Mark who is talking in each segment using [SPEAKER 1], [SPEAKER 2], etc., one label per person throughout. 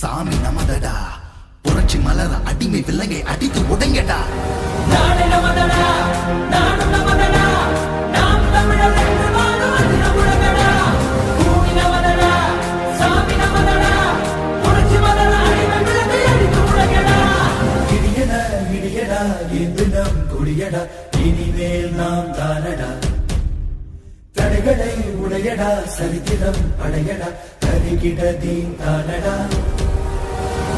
[SPEAKER 1] சாமி நமதடா. புரட்சி மலர அடிமை விலங்கை அடித்து உடைங்கடா
[SPEAKER 2] நாடு நமதடா நாடு நமதடா நாம் தமிழர் என்று வாழ்வது நம்முடையடா. பூமி நமதடா சாமி நமதடா புரட்சி மலர அடிமை விழுந்து அடித்து உலகடா
[SPEAKER 3] இடியடா இடியடா இது நம் கொடியடா. இனிமேல் நாம் தானடா. தடைகளை உடையடா சரித்திரம் படையடா கருகிட தீன்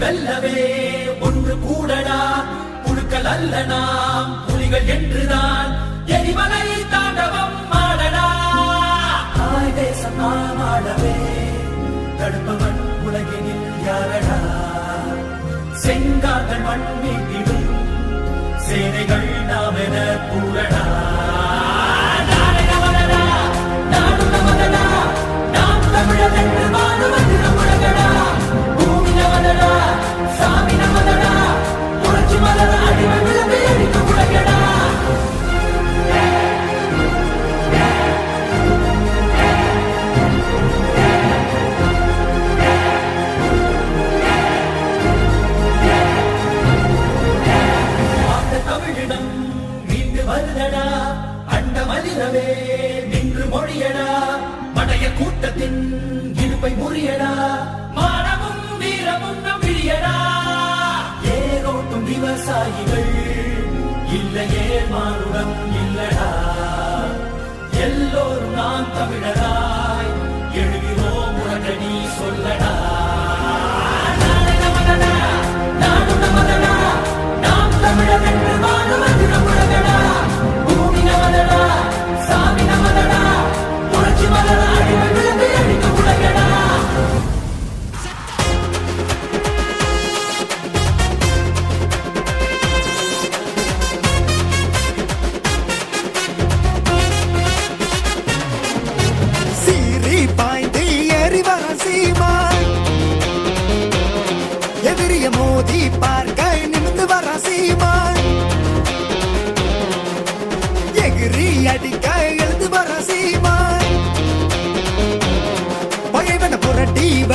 [SPEAKER 2] வெல்லவே ஒன்று கூடடா புழுக்கள் அல்ல நாம் புலிகள் என்றுதான். எரிமலை தாண்டவம் ஆடடா.
[SPEAKER 3] தாய் தேசம் நாம் ஆடவே தடுப்பவன் உலகினில் யாரடா?
[SPEAKER 2] செங்கார்கள் மண் மீட்டிடும் சேனைகள் அண்ட நின்று மொழியடா. படைய கூட்டத்தின் இருப்பை முறியடா. மானமும் வீரமும் நம்பியடா
[SPEAKER 3] ஏரோட்டும் விவசாயிகள் இல்லையே மானுடம் இல்லடா.
[SPEAKER 2] எல்லோரும் நான் தமிழராய் எழுகிறோம் உனக்கு நீ சொல்லடா.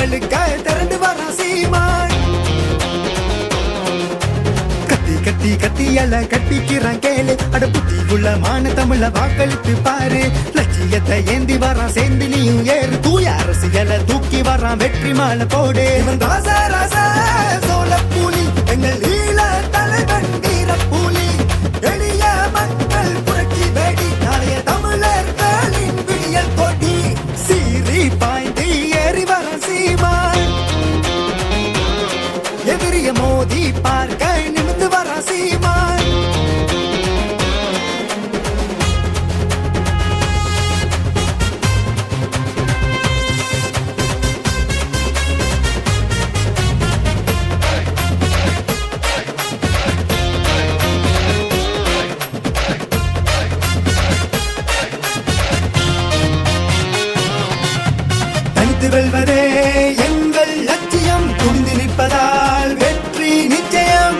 [SPEAKER 4] புரட்டி வழுக்க திரண்டு வர சீமான். கத்தி கத்தி கத்தி அல கட்டிக்கிறான் கேளு. அட புத்தி உள்ள மான தமிழ வாக்களித்து பாரு. லட்சியத்தை ஏந்தி வரான் சேர்ந்து நீயும் ஏறு. தூய அரசியலை தூக்கி வரான் வெற்றி மாலை போடு. இவன் ராசா ராச எதிரிய மோதி பார்க்க எங்கள் லட்சியம் துணிந்து நிற்பதால் வெற்றி நிச்சயம்.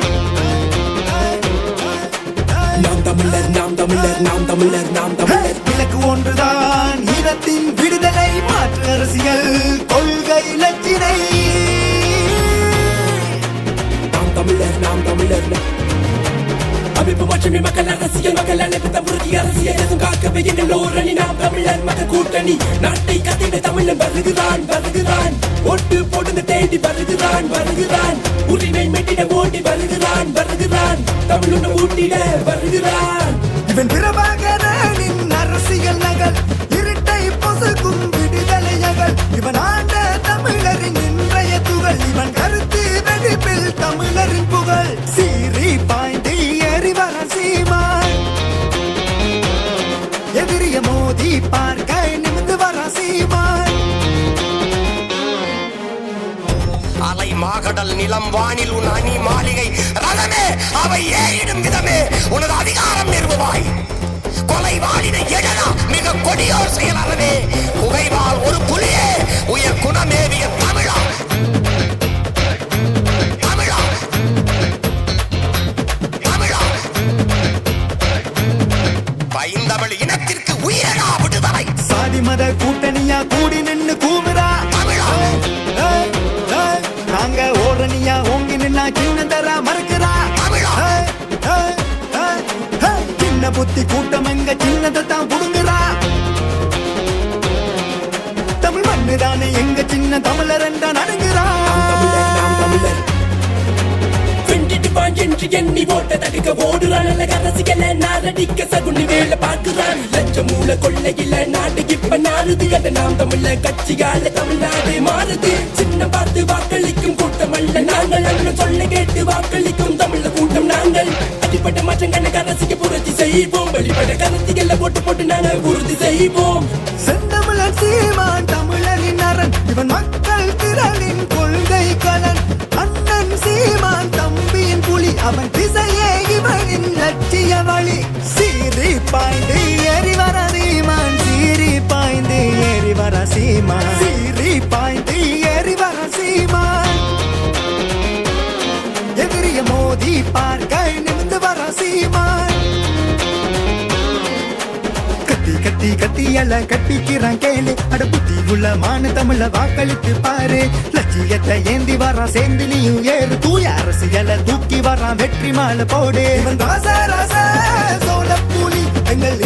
[SPEAKER 5] நாம் தமிழர் நாம் தமிழர் நாம் தமிழர் நாம் தமிழர்.
[SPEAKER 4] இலக்கு ஒன்றுதான் இனத்தின் விடுதலை மாற்று அரசியல் கொள்கை லட்சினை.
[SPEAKER 5] நாம் தமிழர் நாம் தமிழர். அமைப்பு மாற்றமே மக்கள் அரசியல் மக்கள் அழைத்த உறுதி அரசியல் எதுவும் காக்கவே எங்கள் ஓரணி நாம் தமிழர் மக்கள் கூட்டணி. நாட்டை கத்திட தமிழன் வருகிறான் வருகிறான் போட்டு வருகிறான் வருகிறான். உரிமை மெட்டிட ஓடி வருகிறான் வருகிறான். தமிழுடன் ஊட்டிட வருகிறான்.
[SPEAKER 4] இவன் பிரபாகரனின்
[SPEAKER 6] மாகடல் நிலம் வானில் உன் அணி மாளிகை. ரதமே அவை ஏறிடும் விதமே உனது அதிகாரம் நிறுவுவாய். கொலை வாழினை எழலா மிக கொடியோர் செயல் அறவே புகைவால் ஒரு புலியே உயர் குணமேவிய தமிழா. தமிழா. தமிழா. பைந்தமிழ் இனத்திற்கு உயிரடா விடுதலை.
[SPEAKER 4] சாதி மத கூட்டணியா கூடி நின்னு கூவுறா நாங்க தரணியா? ஓங்கி நின்னா சின்ன சின்னதரா மறுக்கிறா? சின்ன புத்தி கூட்டம் எங்க சின்னதை தான் புடுங்குறா? தமிழ் மண்ணு தானே எங்க சின்ன தமிழர் என்ற நடுங்குறா?
[SPEAKER 2] வெண்டிட்டு வான் எண்ணி போட்ட தடுக்க ஓடுறான் கதசிக்கல அரசியல சகுனி வேலை பார்க்கிறான் லட்ச மூல கொள்ளையில நாடு. இப்ப நாடுது அந்த நாம் தமிழ கட்சியால தமிழ்நாடு மாறுது. சின்ன பார்த்து வாக்களிக்கும் கூட்டம் அல்ல நாங்கள். அண்ணன் சொல்ல கேட்டு வாக்களிக்கும் தமிழ கூட்டம் நாங்கள். அடிப்பட்ட மாற்றம் மாற்றங்களை அரசிக்கு புரட்சி செய்வோம். வெளிப்பட்ட கருத்திகளை போட்டு போட்டு நாங்கள் உறுதி செய்வோம்.
[SPEAKER 4] செந்தமிழர் சீமான் திசையே இவனின் லட்சிய வழி. சீறி பாய்ந்து ஏறி வர சீமான் சீறி பாய்ந்து ஏறி வர சீமான். சீறி பாய்ந்து ஏறி வர சீமான். எதிரிய மோதி பார்க்க நிமிந்து வர சீமான். கத்தி கத்தி கத்தி எல கட்டிக்கிறான் கேளு அட புத்தி உள்ள மானு தமிழ வாக்களித்து பாரு. லட்சியத்தை ஏந்தி வர சேர்ந்து நீயும் ஏறு தூய அரசியல தூக்கி வரான் வெற்றி மாலை போடு ராசா ராசா சோழ பூலி எங்கள்